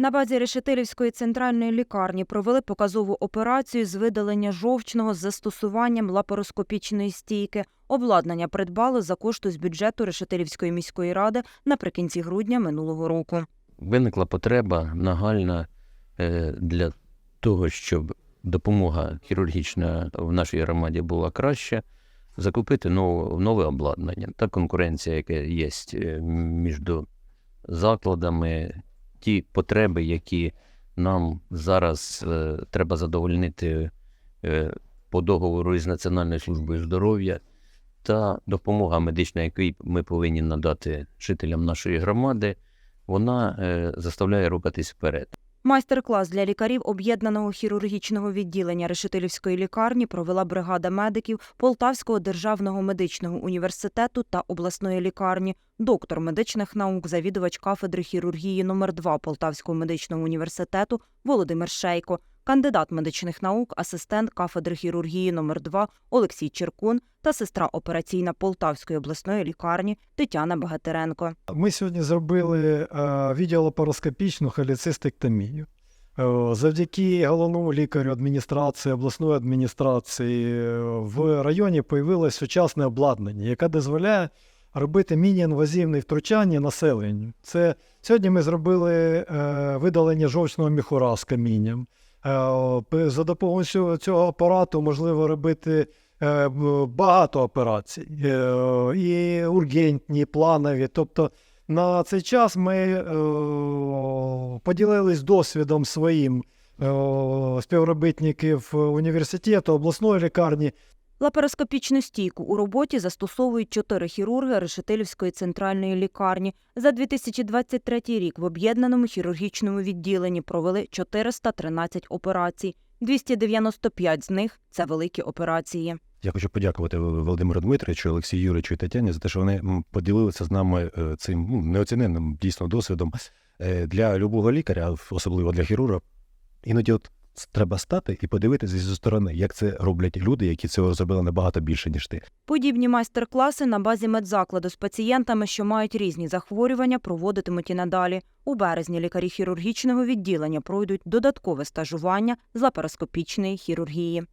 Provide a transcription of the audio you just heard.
На базі Решетилівської центральної лікарні провели показову операцію з видалення жовчного з застосуванням лапароскопічної стійки. Обладнання придбали за кошти з бюджету Решетилівської міської ради наприкінці грудня минулого року. Виникла потреба нагальна е, для того, щоб допомога хірургічна в нашій громаді була краща, закупити нове, нове обладнання. Та конкуренція, яка є е, між закладами, ті потреби, які нам зараз е, треба задовольнити е, по договору із Національною службою здоров'я, та допомога медична, яку ми повинні надати жителям нашої громади, вона е, заставляє рухатись вперед. Майстер-клас для лікарів об'єднаного хірургічного відділення Решетилівської лікарні провела бригада медиків Полтавського державного медичного університету та обласної лікарні, доктор медичних наук, завідувач кафедри хірургії номер 2 Полтавського медичного університету Володимир Шейко, кандидат медичних наук, асистент кафедри хірургії номер 2 Олексій Черкун та сестра операційна Полтавської обласної лікарні Тетяна Багатеренко. Ми сьогодні зробили е, відеолапароскопічну холецистектомію. Е, Завдяки головному лікарю адміністрації, обласної адміністрації е, в районі появилось сучасне обладнання, яке дозволяє робити міні-інвазивне втручання населенню. Це сьогодні ми зробили видалення жовчного міхура з камінням. Е, За допомогою цього- апарату можливо робити е, багато операцій, е, і ургентні, планові. Тобто на цей час ми поділились досвідом своїм співробітників університету, обласної лікарні. Лапароскопічну стійку у роботі застосовують чотири хірурги Решетилівської центральної лікарні. За 2023 рік в об'єднаному хірургічному відділенні провели 413 операцій. 295 з них це великі операції. Я хочу подякувати Володимиру Дмитровичу, Олексію Юричу і Тетяні за те, що вони поділилися з нами е, цим ну, неоціненним дійсно досвідом Е, для любого лікаря, особливо для хірурга. Іноді от треба стати і подивитися зі сторони, як це роблять люди, які цього зробили набагато більше, ніж ти. Подібні майстер-класи на базі медзакладу з пацієнтами, що мають різні захворювання, проводитимуть і надалі. У березні лікарі хірургічного відділення пройдуть додаткове стажування з лапароскопічної хірургії.